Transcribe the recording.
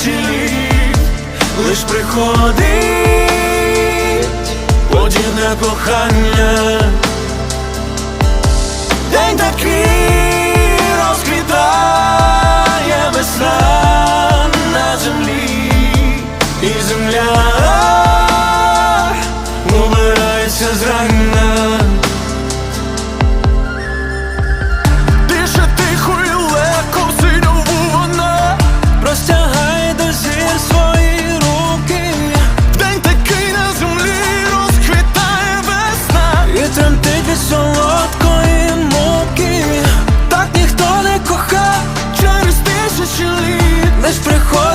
тисячі лиш приходить одіне кохання. солодкої муки, так ніхто не кохав через тисячі літ, лиш приход.